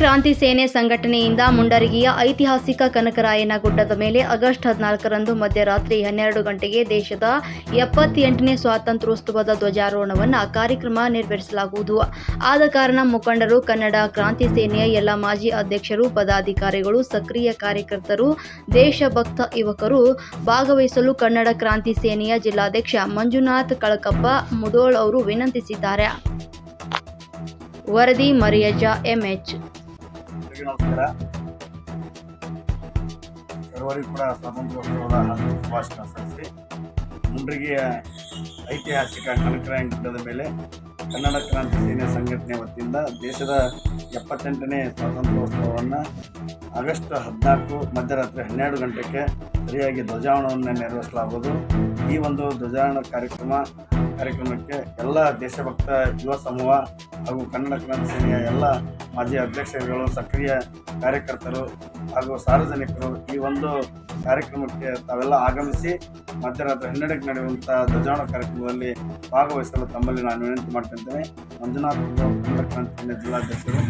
ಕ್ರಾಂತಿ ಸೇನೆ ಸಂಘಟನೆಯಿಂದ ಮುಂಡರಗಿಯ ಐತಿಹಾಸಿಕ ಕನಕರಾಯನ ಗುಡ್ಡದ ಮೇಲೆ ಆಗಸ್ಟ್ ಹದಿನಾಲ್ಕರಂದು ಮಧ್ಯರಾತ್ರಿ ಹನ್ನೆರಡು ಗಂಟೆಗೆ ದೇಶದ ಎಪ್ಪತ್ತೆಂಟನೇ ಸ್ವಾತಂತ್ರ್ಯೋತ್ಸವದ ಧ್ವಜಾರೋಹಣವನ್ನು ಕಾರ್ಯಕ್ರಮ ನೆರವೇರಿಸಲಾಗುವುದು. ಆದ ಕಾರಣ ಮುಖಂಡರು, ಕನ್ನಡ ಕ್ರಾಂತಿ ಸೇನೆಯ ಎಲ್ಲ ಮಾಜಿ ಅಧ್ಯಕ್ಷರು, ಪದಾಧಿಕಾರಿಗಳು, ಸಕ್ರಿಯ ಕಾರ್ಯಕರ್ತರು, ದೇಶಭಕ್ತ ಯುವಕರು ಭಾಗವಹಿಸಲು ಕನ್ನಡ ಕ್ರಾಂತಿ ಸೇನೆಯ ಜಿಲ್ಲಾಧ್ಯಕ್ಷ ಮಂಜುನಾಥ್ ಕಳಕಪ್ಪ ಮುದೋಳ್ ಅವರು ವಿನಂತಿಸಿದ್ದಾರೆ. ವರದಿ ಮರಿಯಜ್ಜ ಎಂಎಚ್ ಕೂಡ ಸ್ವಾತಂತ್ರ್ಯೋತ್ಸವದ ಹಾರ್ದಿಕ ಶುಭಾಶಯ ಸಲ್ಲಿಸಿ ಮುಂಡ್ರಿಗೆಯ ಐತಿಹಾಸಿಕ ಕನಕರಾಯನ ಗುಡ್ಡದ ಮೇಲೆ ಕನ್ನಡ ಕ್ರಾಂತಿ ಸೇನೆ ಸಂಘಟನೆ ವತಿಯಿಂದ ದೇಶದ ಎಪ್ಪತ್ತೆಂಟನೇ ಸ್ವಾತಂತ್ರ್ಯೋತ್ಸವವನ್ನು ಆಗಸ್ಟ್ ಹದಿನಾಲ್ಕು, ಮಧ್ಯರಾತ್ರಿ ಹನ್ನೆರಡು ಗಂಟೆಗೆ ಸರಿಯಾಗಿ ಧ್ವಜಾರೋಹಣವನ್ನು ನೆರವೇರಿಸಲಾಗುವುದು. ಈ ಒಂದು ಧ್ವಜಾರೋಹಣ ಕಾರ್ಯಕ್ರಮ ಕಾರ್ಯಕ್ರಮಕ್ಕೆ ಎಲ್ಲ ದೇಶಭಕ್ತ, ಯುವ ಸಮೂಹ ಹಾಗೂ ಕನ್ನಡ ಕನ್ನಡ ಸೇನೆಯ ಎಲ್ಲ ಮಾಜಿ ಅಧ್ಯಕ್ಷರುಗಳು, ಸಕ್ರಿಯ ಕಾರ್ಯಕರ್ತರು ಹಾಗೂ ಸಾರ್ವಜನಿಕರು ಈ ಒಂದು ಕಾರ್ಯಕ್ರಮಕ್ಕೆ ತಾವೆಲ್ಲ ಆಗಮಿಸಿ ಮಧ್ಯರಾತ್ರಿ ಹನ್ನೆರಡಕ್ಕೆ ನಡೆಯುವಂಥ ಧ್ವಜಾರೋಹಣ ಕಾರ್ಯಕ್ರಮದಲ್ಲಿ ಭಾಗವಹಿಸಲು ತಮ್ಮಲ್ಲಿ ನಾನು ವಿನಂತಿ ಮಾಡ್ತಿದ್ದೇನೆ ಮಂಜುನಾಥ್ ಕನ್ನಡ ಕನ್ನಡ ಸೇನೆ ಜಿಲ್ಲಾಧ್ಯಕ್ಷರು